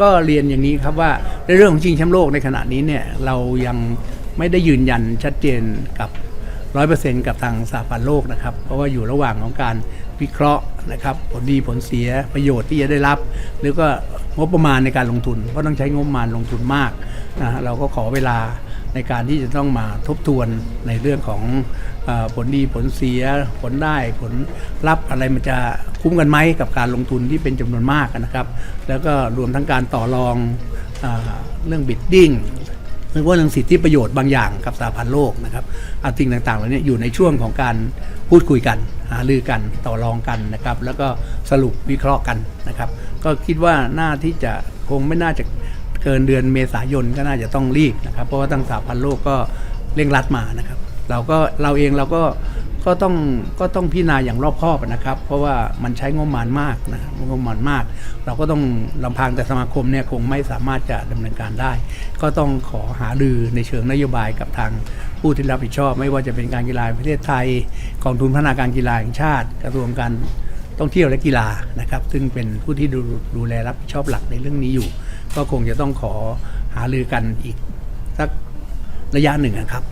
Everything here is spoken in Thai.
ก็เรียนอย่างนี้ครับว่าในเรื่องของชิงแชมป์โลกในขณะนี้เนี่ยเรายังไม่ได้ยืนยันชัดเจนกับร้อยเปอร์เซ็นต์กับทางสหพันธ์โลกนะครับ เพราะว่าอยู่ระหว่างของการวิเคราะห์นะครับผลดีผลเสียประโยชน์ที่จะได้รับ หรือก็งบประมาณในการลงทุน เพราะต้องใช้งบประมาณลงทุนมากนะฮะเราก็ขอเวลา ในการที่จะต้องมาทบทวนในเรื่องของอผลดีผลเสียผลได้ผลลัพธ์อะไรมันจะคุ้มกันไหมกับการลงทุนที่เป็นจำนวนมากนะครับ แล้วก็รวมทั้งการต่อรองเอเรื่องบิดดิ้งหรือว่าเรื่องสิทธิประโยชน์บางอย่างกับสหพันธ์โลกนะครับอาสิ่งต่างๆเหล่านี้อยู่ในช่วงของการพูดคุยกันหารือกันต่อรองกันนะครับ แล้วก็สรุปวิเคราะห์กันนะครับ ก็คิดว่าน่าที่จะคงไม่น่าจะ เกินเดือนเมษายนก็น่าจะต้องรีบนะครับ เพราะว่าตั้งสหพันโลกก็เร่งรัดมานะครับ เราก็เราเองเราก็ก็ต้องก็ต้องพิจารณาอย่างรอบคอบนะครับ เพราะว่ามันใช้งบประมาณมากนะครับงบประมาณมาก เราก็ต้องลำพังแต่สมาคมเนี่ยคงไม่สามารถจะดำเนินการได้ ก็ต้องขอหารือในเชิงนโยบายกับทางผู้ที่รับผิดชอบ ไม่ว่าจะเป็นการกีฬาประเทศไทยกองทุนพัฒนาการกีฬาแห่งชาติ กระทรวงการ ท่องเที่ยวและกีฬานะครับ ซึ่งเป็นผู้ที่ดูดูแลรับผิดชอบหลักในเรื่องนี้อยู่ ก็คงจะต้องขอหารือกันอีกสักระยะหนึ่งนะครับ